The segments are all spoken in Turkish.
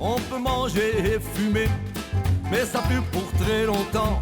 on peut manger et fumer, mais ça plus pour très longtemps.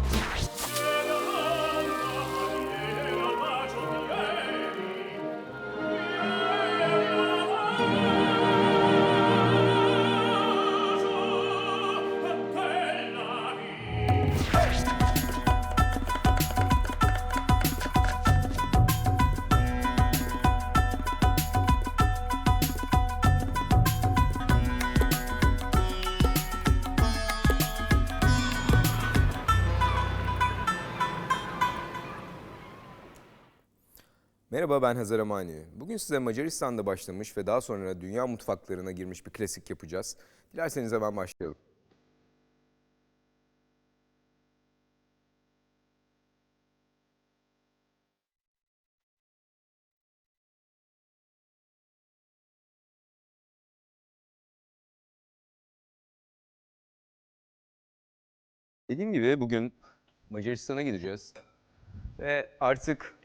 Merhaba ben Hazar Amani. Bugün size Macaristan'da başlamış ve daha sonra dünya mutfaklarına girmiş bir klasik yapacağız. Dilerseniz hemen başlayalım. Dediğim gibi bugün Macaristan'a gideceğiz. Ve artık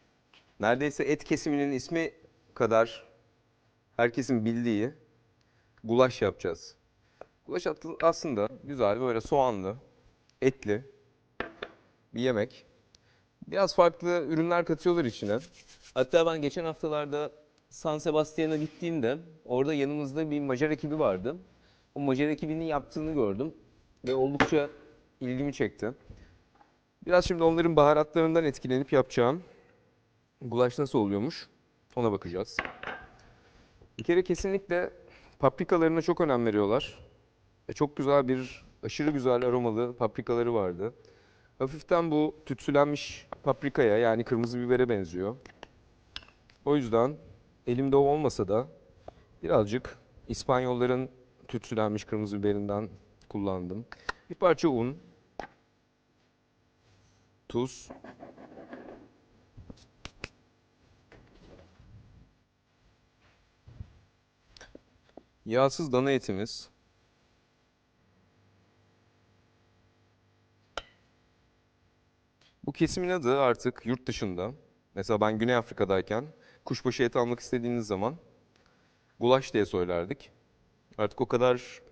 neredeyse et kesiminin ismi kadar herkesin bildiği gulaş yapacağız. Gulaş aslında güzel böyle soğanlı, etli bir yemek. Biraz farklı ürünler katıyorlar içine. Hatta ben geçen haftalarda San Sebastian'a gittiğimde orada yanımızda bir Macar ekibi vardı. O Macar ekibinin yaptığını gördüm ve oldukça ilgimi çekti. Biraz şimdi onların baharatlarından etkilenip yapacağım gulaş nasıl oluyormuş ona bakacağız. Bir kere kesinlikle paprikalarına çok önem veriyorlar. Ve çok güzel bir, aşırı güzel aromalı paprikaları vardı. Hafiften bu tütsülenmiş paprikaya yani kırmızı bibere benziyor. O yüzden elimde o olmasa da birazcık İspanyolların tütsülenmiş kırmızı biberinden kullandım. Bir parça un, tuz, Yağsız dana etimiz. Bu kesimin adı artık yurt dışında. Mesela ben Güney Afrika'dayken kuşbaşı eti almak istediğiniz zaman gulaş diye söylerdik. Artık o kadar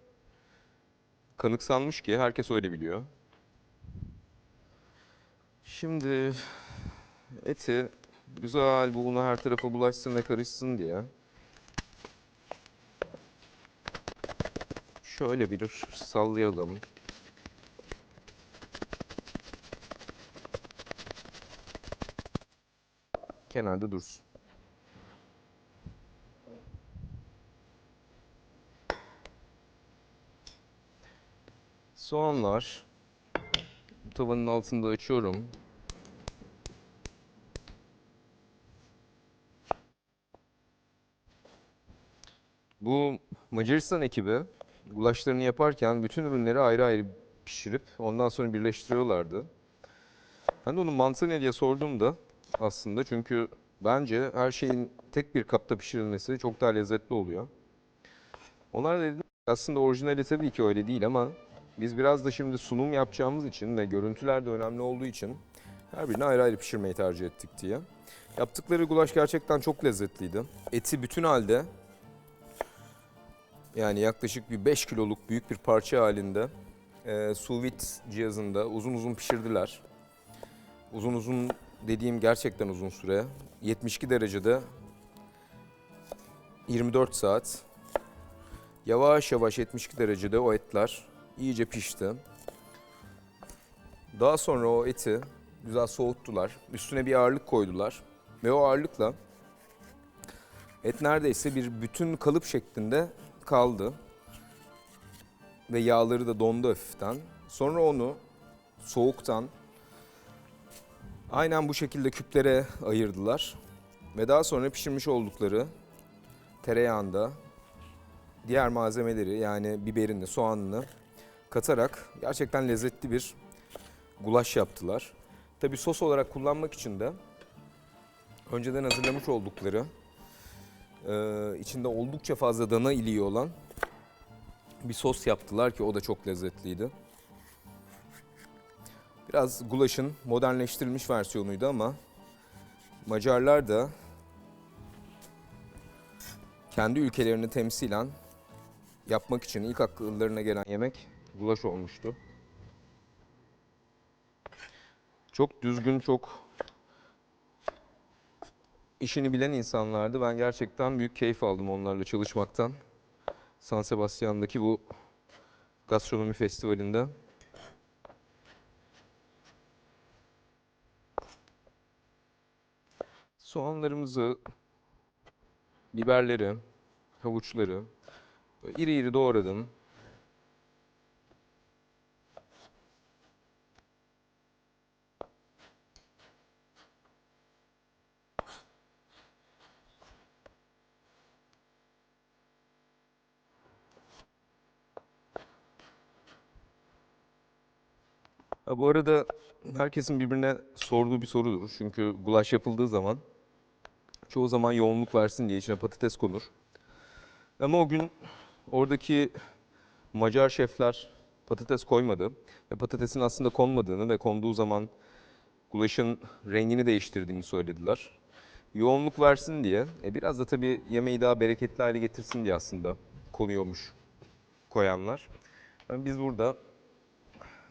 kanıksanmış ki herkes öyle biliyor. Şimdi eti güzel bu una her tarafa bulaşsın ve karışsın diye Şöyle bir sallayalım. Kenarda dursun. Soğanlar. Tavanın altında açıyorum. Bu Macaristan ekibi gulaşlarını yaparken bütün ürünleri ayrı ayrı pişirip ondan sonra birleştiriyorlardı. Ben de onun mantığı ne diye sorduğumda aslında çünkü bence her şeyin tek bir kapta pişirilmesi çok daha lezzetli oluyor. Onlar da dedi aslında orijinali tabii ki öyle değil ama biz biraz da şimdi sunum yapacağımız için ve görüntüler de önemli olduğu için her birini ayrı ayrı pişirmeyi tercih ettik diye. Yaptıkları gulaş gerçekten çok lezzetliydi. Eti bütün halde yani yaklaşık bir 5 kiloluk büyük bir parça halinde e, sous vide cihazında uzun uzun pişirdiler. Uzun uzun dediğim gerçekten uzun süre. 72 derecede 24 saat. Yavaş yavaş 72 derecede o etler iyice pişti. Daha sonra o eti güzel soğuttular. Üstüne bir ağırlık koydular. Ve o ağırlıkla et neredeyse bir bütün kalıp şeklinde kaldı. Ve yağları da dondu hafiften. Sonra onu soğuktan aynen bu şekilde küplere ayırdılar. Ve daha sonra pişirmiş oldukları tereyağında diğer malzemeleri yani biberini, soğanını katarak gerçekten lezzetli bir gulaş yaptılar. Tabi sos olarak kullanmak için de önceden hazırlamış oldukları ee, içinde oldukça fazla dana iliği olan bir sos yaptılar ki o da çok lezzetliydi. Biraz gulaşın modernleştirilmiş versiyonuydu ama Macarlar da kendi ülkelerini temsilen yapmak için ilk akıllarına gelen yemek gulaş olmuştu. Çok düzgün, çok işini bilen insanlardı. Ben gerçekten büyük keyif aldım onlarla çalışmaktan. San Sebastian'daki bu gastronomi festivalinde. Soğanlarımızı, biberleri, havuçları iri iri doğradım. Bu arada herkesin birbirine sorduğu bir sorudur. Çünkü gulaş yapıldığı zaman çoğu zaman yoğunluk versin diye içine patates konur. Ama o gün oradaki Macar şefler patates koymadı. Ve patatesin aslında konmadığını ve konduğu zaman gulaşın rengini değiştirdiğini söylediler. Yoğunluk versin diye, e biraz da tabii yemeği daha bereketli hale getirsin diye aslında konuyormuş koyanlar. Yani biz burada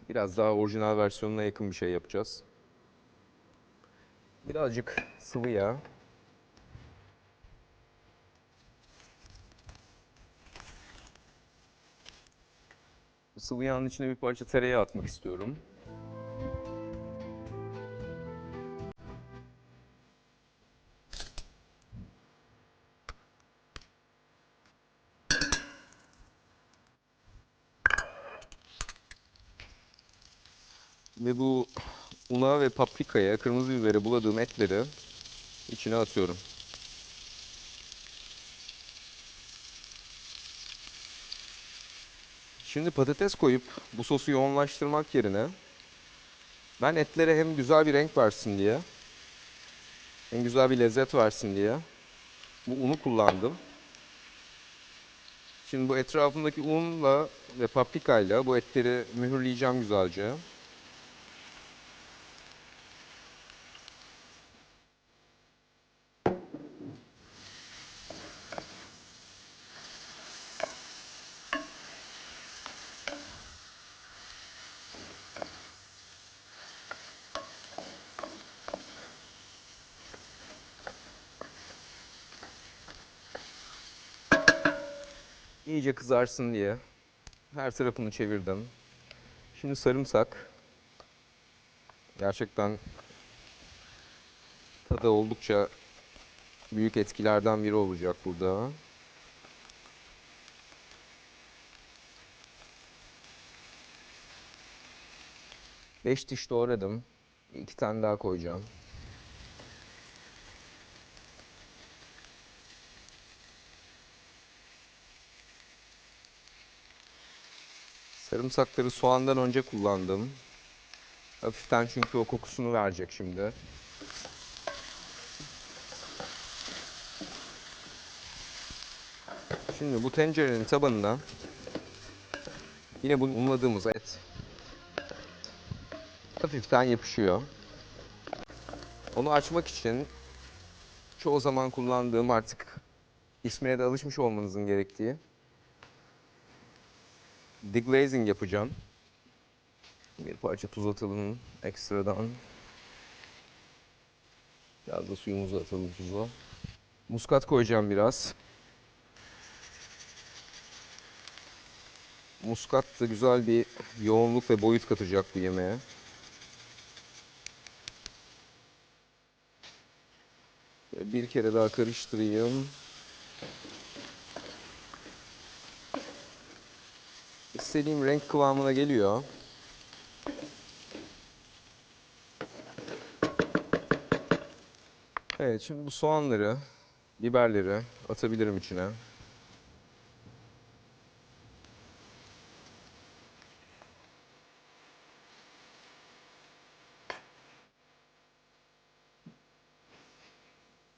Biraz daha orijinal versiyonuna yakın bir şey yapacağız. Birazcık sıvı yağ. Sıvı yağın içine bir parça tereyağı atmak istiyorum. Ve bu una ve paprikaya, kırmızı bibere buladığım etleri içine atıyorum. Şimdi patates koyup bu sosu yoğunlaştırmak yerine ben etlere hem güzel bir renk versin diye hem güzel bir lezzet versin diye bu unu kullandım. Şimdi bu etrafındaki unla ve paprikayla bu etleri mühürleyeceğim güzelce. İyice kızarsın diye her tarafını çevirdim. Şimdi sarımsak. Gerçekten tadı oldukça büyük etkilerden biri olacak burada. Beş diş doğradım. İki tane daha koyacağım. Sarımsakları soğandan önce kullandım. Hafiften çünkü o kokusunu verecek şimdi. Şimdi bu tencerenin tabanına yine bu unladığımız et hafiften yapışıyor. Onu açmak için çoğu zaman kullandığım artık ismine de alışmış olmanızın gerektiği deglazing yapacağım. Bir parça tuz atalım ekstradan. Biraz da suyumuzu atalım tuzu. Muskat koyacağım biraz. Muskat da güzel bir yoğunluk ve boyut katacak bu yemeğe. Bir kere daha karıştırayım. İstediğim renk kıvamına geliyor. Evet şimdi bu soğanları, biberleri atabilirim içine.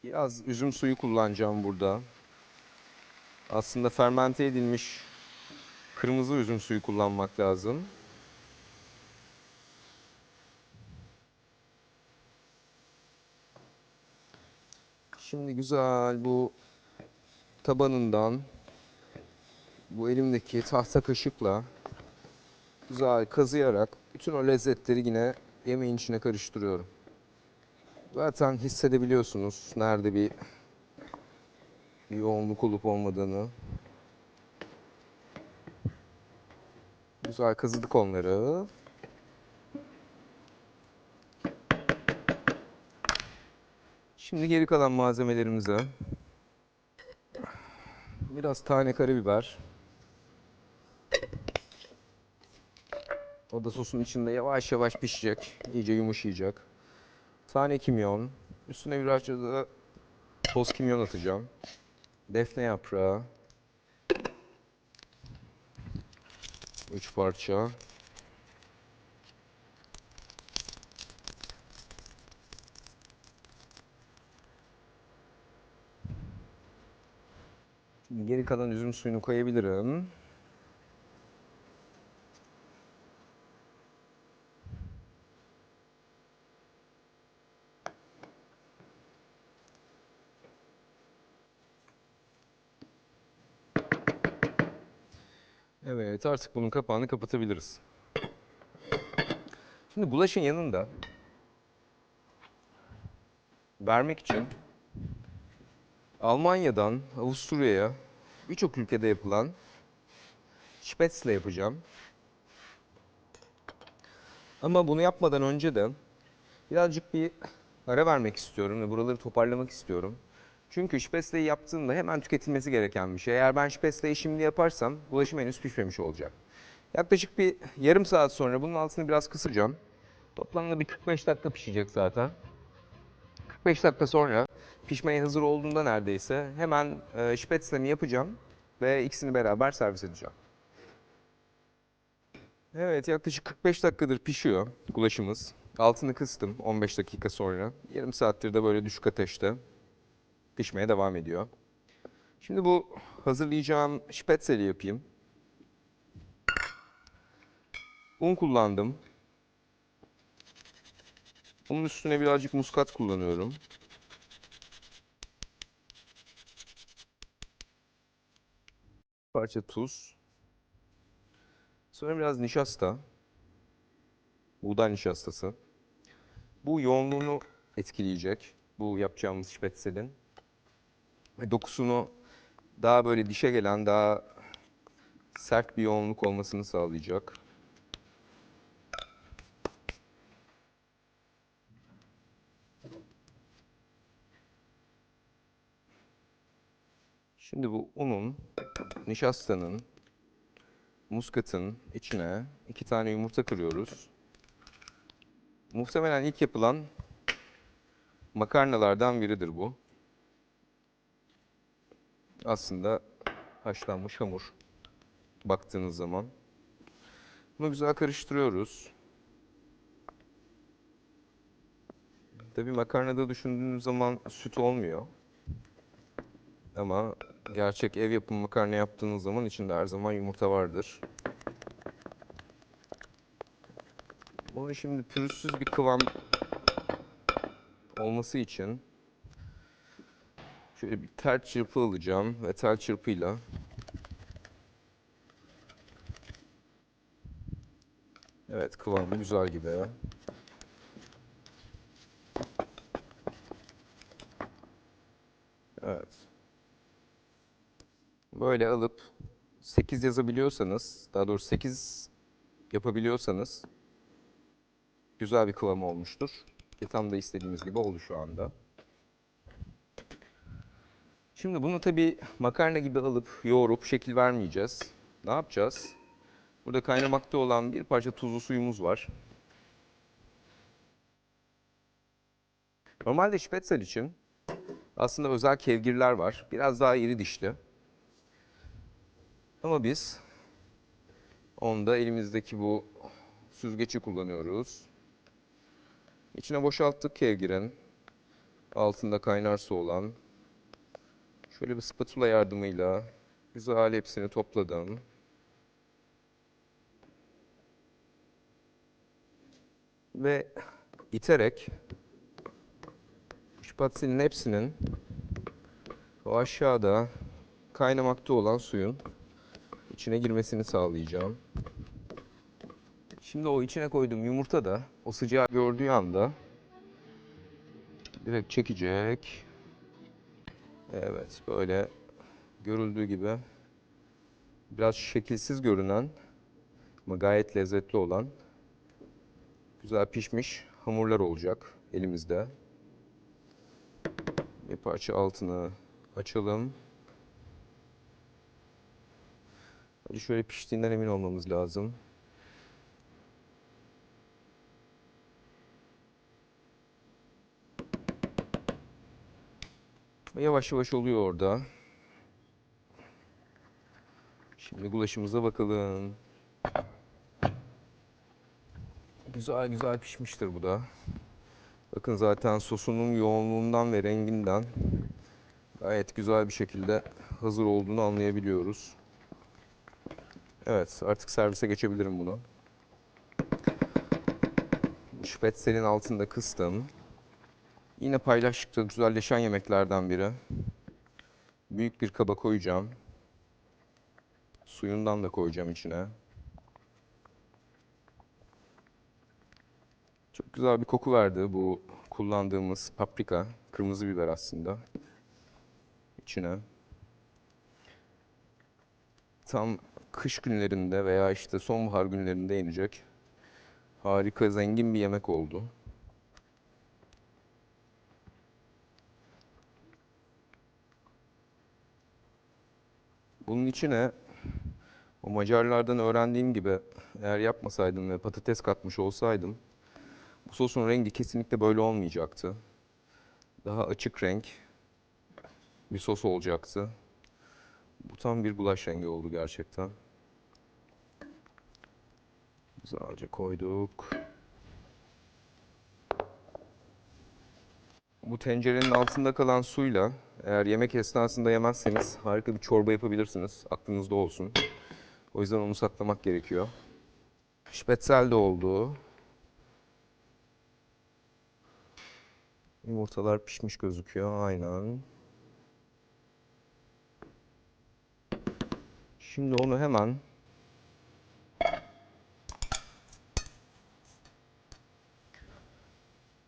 Biraz üzüm suyu kullanacağım burada. Aslında fermente edilmiş kırmızı üzüm suyu kullanmak lazım. Şimdi güzel bu tabanından bu elimdeki tahta kaşıkla güzel kazıyarak bütün o lezzetleri yine yemeğin içine karıştırıyorum. Zaten hissedebiliyorsunuz nerede bir, bir yoğunluk olup olmadığını. Güzel kazıdık onları. Şimdi geri kalan malzemelerimize biraz tane karabiber. O da sosun içinde yavaş yavaş pişecek. iyice yumuşayacak. Tane kimyon. Üstüne birazcık da toz kimyon atacağım. Defne yaprağı. Üç parça. Şimdi geri kalan üzüm suyunu koyabilirim. Evet, artık bunun kapağını kapatabiliriz. Şimdi bulaşın yanında vermek için Almanya'dan Avusturya'ya birçok ülkede yapılan Spätzle yapacağım. Ama bunu yapmadan önce de birazcık bir ara vermek istiyorum ve buraları toparlamak istiyorum. Çünkü Spätzle'yi yaptığımda hemen tüketilmesi gereken bir şey. Eğer ben Spätzle'yi şimdi yaparsam bulaşım henüz pişmemiş olacak. Yaklaşık bir yarım saat sonra bunun altını biraz kısacağım. Toplamda bir 45 dakika pişecek zaten. 45 dakika sonra pişmeye hazır olduğunda neredeyse hemen e, yapacağım ve ikisini beraber servis edeceğim. Evet yaklaşık 45 dakikadır pişiyor gulaşımız. Altını kıstım 15 dakika sonra. Yarım saattir de böyle düşük ateşte pişmeye devam ediyor. Şimdi bu hazırlayacağım spätzeli yapayım. Un kullandım. Bunun üstüne birazcık muskat kullanıyorum. parça tuz. Sonra biraz nişasta. Buğday nişastası. Bu yoğunluğunu etkileyecek. Bu yapacağımız spätzelin. Dokusunu daha böyle dişe gelen, daha sert bir yoğunluk olmasını sağlayacak. Şimdi bu unun, nişastanın, muskatın içine iki tane yumurta kırıyoruz. Muhtemelen ilk yapılan makarnalardan biridir bu. Aslında haşlanmış hamur baktığınız zaman. Bunu güzel karıştırıyoruz. Tabii makarnada düşündüğünüz zaman süt olmuyor. Ama gerçek ev yapımı makarna yaptığınız zaman içinde her zaman yumurta vardır. Bunu şimdi pürüzsüz bir kıvam olması için şöyle bir tel çırpı alacağım ve tel çırpıyla Evet kıvamı güzel gibi. Evet. Böyle alıp 8 yazabiliyorsanız, daha doğrusu 8 yapabiliyorsanız güzel bir kıvam olmuştur. Ki tam da istediğimiz gibi oldu şu anda. Şimdi bunu tabii makarna gibi alıp yoğurup şekil vermeyeceğiz. Ne yapacağız? Burada kaynamakta olan bir parça tuzlu suyumuz var. Normalde spätzle için aslında özel kevgirler var. Biraz daha iri dişli. Ama biz onda elimizdeki bu süzgeci kullanıyoruz. İçine boşalttık kevgirin. Altında kaynar su olan. Şöyle bir spatula yardımıyla güzel hepsini topladım. Ve iterek şpatsilin hepsinin o aşağıda kaynamakta olan suyun içine girmesini sağlayacağım. Şimdi o içine koyduğum yumurta da o sıcağı gördüğü anda direkt çekecek. Evet böyle görüldüğü gibi biraz şekilsiz görünen ama gayet lezzetli olan güzel pişmiş hamurlar olacak elimizde. Bir parça altını açalım. Şöyle piştiğinden emin olmamız lazım. Yavaş yavaş oluyor orada. Şimdi gulaşımıza bakalım. Güzel güzel pişmiştir bu da. Bakın zaten sosunun yoğunluğundan ve renginden gayet güzel bir şekilde hazır olduğunu anlayabiliyoruz. Evet, artık servise geçebilirim bunu. Spätzle'in altında kıstım. Yine paylaştıkça güzelleşen yemeklerden biri. Büyük bir kaba koyacağım. Suyundan da koyacağım içine. Çok güzel bir koku verdi bu kullandığımız paprika, kırmızı biber aslında. İçine. Tam kış günlerinde veya işte sonbahar günlerinde yenecek. Harika, zengin bir yemek oldu. Bunun içine o Macarlardan öğrendiğim gibi eğer yapmasaydım ve patates katmış olsaydım bu sosun rengi kesinlikle böyle olmayacaktı. Daha açık renk bir sos olacaktı. Bu tam bir gulaş rengi oldu gerçekten. Güzelce koyduk. Bu tencerenin altında kalan suyla eğer yemek esnasında yemezseniz harika bir çorba yapabilirsiniz. Aklınızda olsun. O yüzden onu saklamak gerekiyor. Spätzle de oldu. Yumurtalar pişmiş gözüküyor aynen. Şimdi onu hemen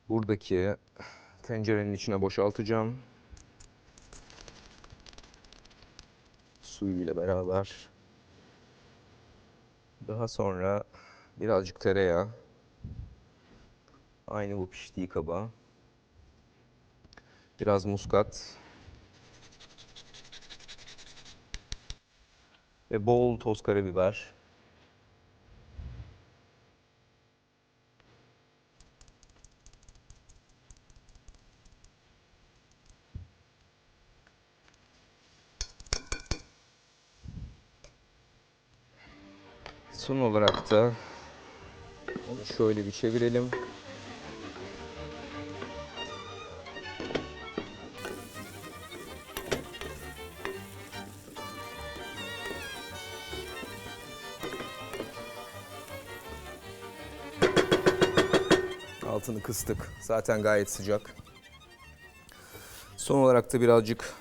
buradaki tencerenin içine boşaltacağım. Suyuyla beraber. Daha sonra birazcık tereyağı. Aynı bu piştiği kaba. Biraz muskat. Ve bol toz karabiber. Son olarak da onu şöyle bir çevirelim. Altını kıstık. Zaten gayet sıcak. Son olarak da birazcık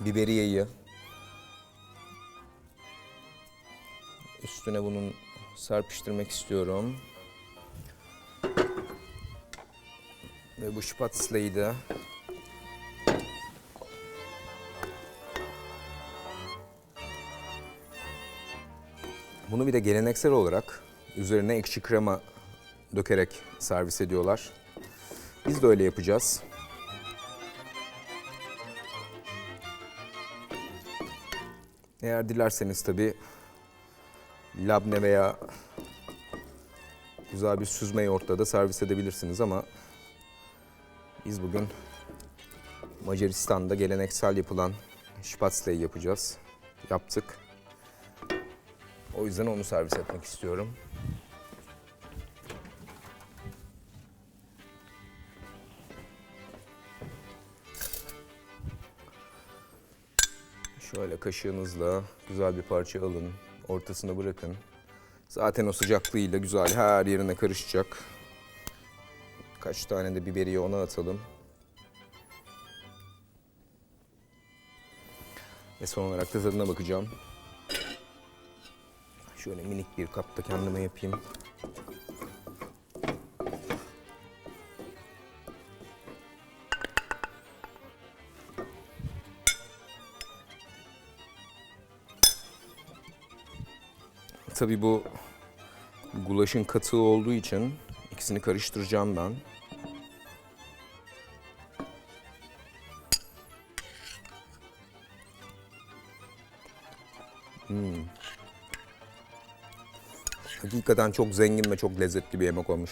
biberiyeyi üstüne bunun serpiştirmek istiyorum. Ve bu spatzleyi de Bunu bir de geleneksel olarak üzerine ekşi krema dökerek servis ediyorlar. Biz de öyle yapacağız. Eğer dilerseniz tabii labne veya güzel bir süzme yoğurtla da servis edebilirsiniz ama biz bugün Macaristan'da geleneksel yapılan spatzleyi yapacağız. Yaptık. O yüzden onu servis etmek istiyorum. Şöyle kaşığınızla güzel bir parça alın. Ortasına bırakın. Zaten o sıcaklığıyla güzel her yerine karışacak. Kaç tane de biberiye ona atalım. Ve son olarak da tadına bakacağım. Şöyle minik bir kapta kendime yapayım. Tabii bu gulaşın katığı olduğu için ikisini karıştıracağım ben. Hmm. Hakikaten çok zengin ve çok lezzetli bir yemek olmuş.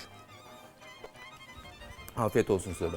Afiyet olsun size de.